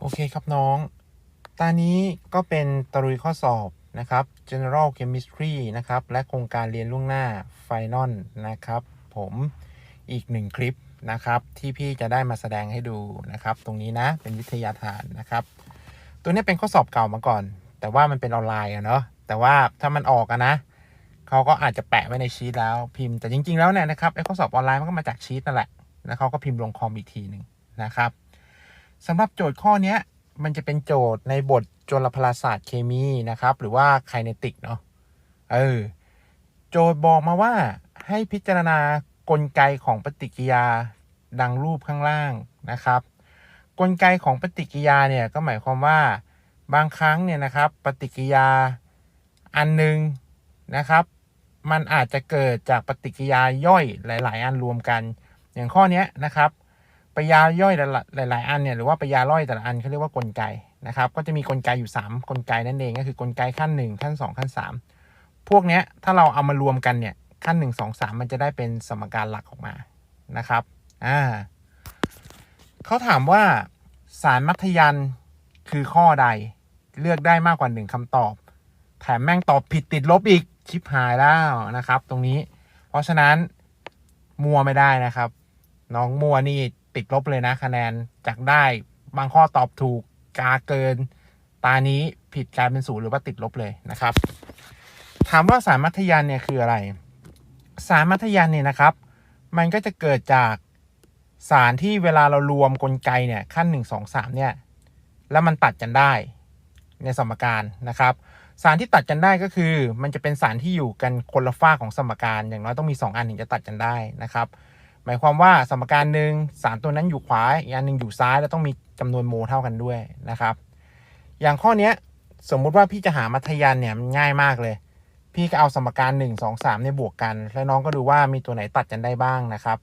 โอเคครับน้องตอนนี้ก็เป็นตรุยข้อสอบนะครับ General Chemistry นะครับ และโครงการเรียนล่วงหน้า Final นะครับ ผมอีกหนึ่งคลิปนะครับ ที่พี่จะได้มาแสดงให้ดูนะครับ ตรงนี้นะเป็นวิทยาทานนะครับ ตัวนี้เป็นข้อสอบเก่ามาก่อน แต่ว่ามันเป็นออนไลน์อะเนาะแต่ว่าถ้ามันออกอะนะเขาก็อาจจะแปะไว้ในชีตแล้วพิมพ์แต่จริง ๆ แล้วเนี่ยนะครับไอ้ข้อสอบออนไลน์มันก็มาจากชีตนั่นแหละแล้วเขาก็พิมพ์ลงคอมอีกทีหนึ่งนะครับ สำหรับโจทย์ข้อนี้มันจะเป็นโจทย์ในบทจลพลศาสตร์เคมีนะครับ หรือว่าไคเนติกเนาะเออโจทย์บอกมาว่าให้พิจารณากลไกของปฏิกิยาดังรูปข้างล่างนะครับ กลไกของปฏิกิยาเนี่ยก็หมายความว่าบางครั้งเนี่ยนะครับ ปฏิกิยาอันหนึ่งนะครับ มันอาจจะเกิดจากปฏิกิยาย่อยหลาย ๆ อันรวมกัน อย่างข้อนี้นะครับ ปยาย่อยหลาย ๆ อันเนี่ยหรือว่าปยาย่อยแต่ละอันเขาเรียกว่ากลไกนะครับ ก็จะมีกลไกอยู่ 3 กลไกนั่นเองก็คือกลไกขั้น 1 ขั้น 2 ขั้น 3 พวกเนี้ยถ้าเราเอามารวมกันเนี่ยขั้น 1 2 3 มันจะได้เป็นสมการหลักออกมานะครับอ่าเขาถามว่าสารมัธยันคือข้อใดเลือกได้มากกว่า 1คำตอบ แถมแม่งตอบผิดติดลบอีกชิบหายแล้วนะครับ ตรงนี้ เพราะฉะนั้นมัวไม่ได้นะครับ น้องมัวนี่ ติดลบเลยนะคะแนนจากได้บางข้อตอบถูกกาเกิน ตานี้ผิดกลายเป็นศูนย์หรือว่าติดลบเลยนะครับ ถามว่าสารมัธยันเนี่ยคืออะไร สารมัธยันเนี่ยนะครับ มันก็จะเกิดจากสารที่เวลาเรารวมกลไกเนี่ยขั้น 1 2 3เนี่ยแล้วมันตัดกันได้ในสมการนะครับ สารที่ตัดกันได้ก็คือ มันจะเป็นสารที่อยู่กันคนละฝ้าของสมการ อย่างน้อยต้องมี 2 อันถึงจะตัดกันได้นะครับ หมายความว่าสมการหนึ่งสารตัวนั้นอยู่ขวาอีกอันหนึ่งอยู่ซ้ายแล้วต้องมีจำนวนโมเท่ากันด้วยนะครับ อย่างข้อเนี้ยสมมุติว่าพี่จะหามัธยันเนี่ยมันง่ายมากเลย พี่ก็เอาสมการ 1 2 3เนี่ยบวกกัน แล้วน้องก็ดูว่ามีตัวไหนตัดกันได้บ้างนะครับ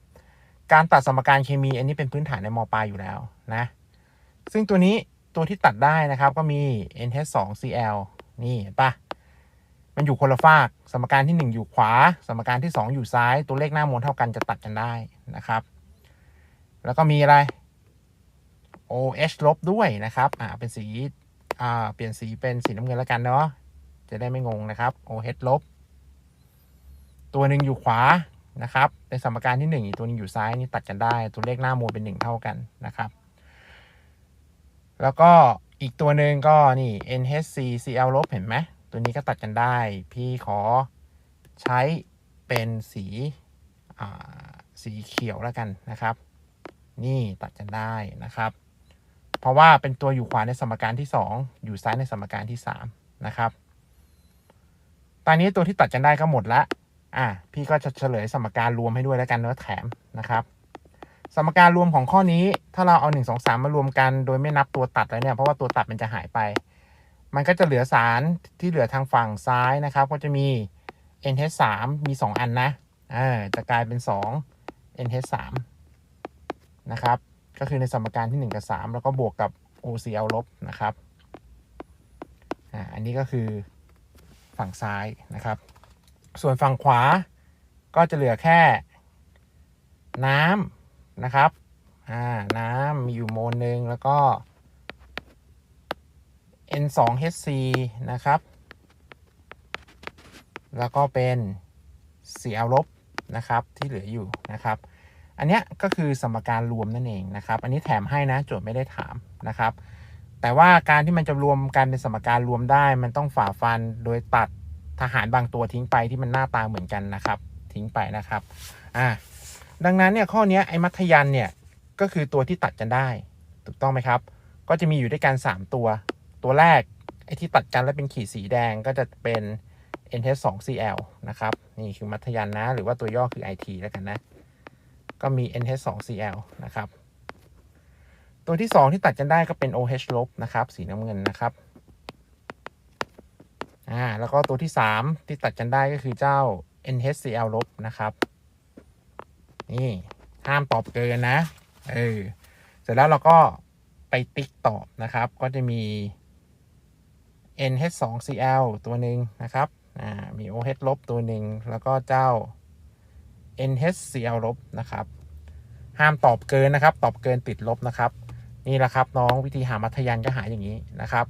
การตัดสมการเคมีอันนี้เป็นพื้นฐานในมปลายอยู่แล้วนะ ซึ่งตัวนี้ตัวที่ตัดได้นะครับก็มี NH2Cl นี่ปะมันอยู่คนละฝาก สมการที่ 1 อยู่ขวา สมการที่ 2 อยู่ซ้าย ตัวเลขหน้ามวลเท่ากันจะตัดกันได้ นะครับ แล้วก็มีอะไร OH ลบด้วยนะครับ อ่า เป็นสี อ่า เปลี่ยนสีเป็นสีน้ำเงินแล้วกันเนาะ จะได้ไม่งงนะครับ OH ลบ ตัวหนึ่งอยู่ขวานะครับ เป็นสมการที่ 1 อีกตัวนึงอยู่ซ้ายนี่ตัดกันได้ ตัวเลขหน้ามวลเป็น 1 เท่ากันนะครับ แล้วก็อีกตัวหนึ่งก็นี่ NHCCl ลบเห็นไหม ตัวนี้ก็ตัดกันได้ พี่ขอใช้เป็นสี อ่า สีเขียวแล้วกันนะครับ นี่ตัดกันได้นะครับ เพราะว่าเป็นตัวอยู่ขวาในสมการที่ 2 อยู่ซ้ายในสมการที่ 3 นะครับ ตอนนี้ตัวที่ตัดกันได้ก็หมดละอะพี่ก็จะเฉลยสมการรวมให้ด้วยแล้วกันเนื้อแถมนะครับ สมการรวมของข้อนี้ถ้าเราเอา 1 2 3 มารวมกัน โดยไม่นับตัวตัดแล้วเนี่ยเพราะว่าตัวตัดมันจะหายไป มันก็จะเหลือสารที่เหลือทางฝั่งซ้ายนะครับ ก็จะมี NH3 มี 2 อันนะอ่าจะกลายเป็น 2 NH3 นะครับ ก็คือในสมการที่ 1 กับ 3 แล้วก็บวกกับ OCl ลบนะครับ อ่า อันนี้ก็คือฝั่งซ้ายนะครับ ส่วนฝั่งขวาก็จะเหลือแค่น้ำนะครับ อ่า น้ำมีอยู่โมลหนึ่งแล้วก็ N2HC นะครับ แล้วก็เป็น Cl ลบ นะครับที่เหลืออยู่นะครับ อันนี้ก็คือสมการรวมนั่นเองนะครับ อันนี้แถมให้นะโจทย์ไม่ได้ถามนะครับ แต่ว่าการที่มันจะรวมกันเป็นสมการรวมได้ มันต้องฝ่าฟันโดยตัดทหารบางตัวทิ้งไปที่มันหน้าตาเหมือนกันนะครับ ทิ้งไปนะครับอ่าดังนั้นเนี่ยข้อนี้ไอ้มัธยันเนี่ยก็คือตัวที่ตัดกันได้ ถูกต้องไหมครับ ก็จะมีอยู่ด้วยกัน 3 ตัว ตัวแรกไอ้ที่ตัดกันแล้วเป็นขีดสีแดงก็จะเป็น NH2Cl นะครับ นี่คือมัธยันนะ หรือว่าตัวย่อคือ IT แล้วกันนะ ก็มี NH2Cl นะครับ ตัวที่ 2 ที่ตัดกันได้ก็เป็น OH ลบนะครับ สีน้ำเงินนะครับอ่าแล้วก็ตัวที่ 3 ที่ตัดกันได้ก็คือเจ้า NHCl ลบนะครับ นี่ห้ามตอบเกินนะ เออ เสร็จแล้วเราก็ไปติ๊กตอบนะครับ ก็จะมี NH2Cl ตัวหนึ่งนะครับ มี OH ลบตัวหนึ่งแล้วก็เจ้า NHCl ลบนะครับ ห้ามตอบเกินนะครับ ตอบเกินติดลบนะครับ นี่แหละครับน้องวิธีหามัธยันก็หาอย่างนี้นะครับ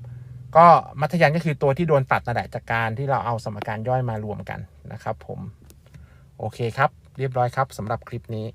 ก็มัธยันก็คือตัวที่โดนตัดนั่นแหละจากการที่เราเอาสมการย่อยมารวมกันนะครับ ผม โอเคครับ เรียบร้อยครับสำหรับคลิปนี้